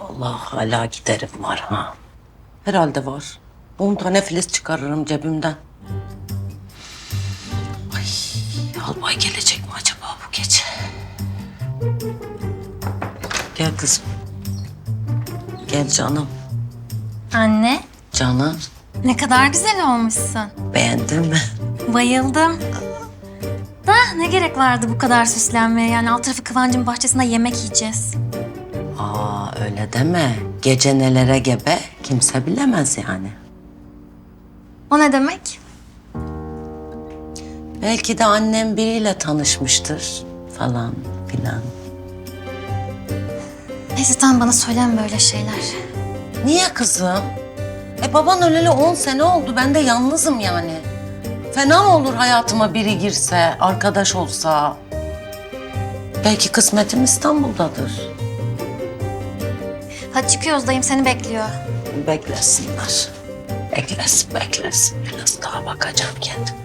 Allah hala giderim var ha. Herhalde var. On tane filiz çıkarırım cebimden. Ay, albay gelecek mi acaba bu gece? Gel kızım. Gel canım. Anne, Canım. ne kadar güzel olmuşsun. Beğendin mi? Bayıldım. Da ne gerek vardı bu kadar süslenmeye? Yani alt tarafı Kıvancı'nın bahçesinde yemek yiyeceğiz. Aa öyle deme. Gece nelere gebe kimse bilemez yani. O ne demek? Belki de annem biriyle tanışmıştır falan filan. Neyse tamam bana söyleme böyle şeyler. Niye kızım? E baban öleli on sene oldu. Ben de yalnızım yani. Fena mı olur hayatıma biri girse, arkadaş olsa? Belki kısmetim İstanbul'dadır. Hadi çıkıyoruz dayım seni bekliyor. Beklesinler. Beklesin, beklesin. Biraz daha bakacağım kendime.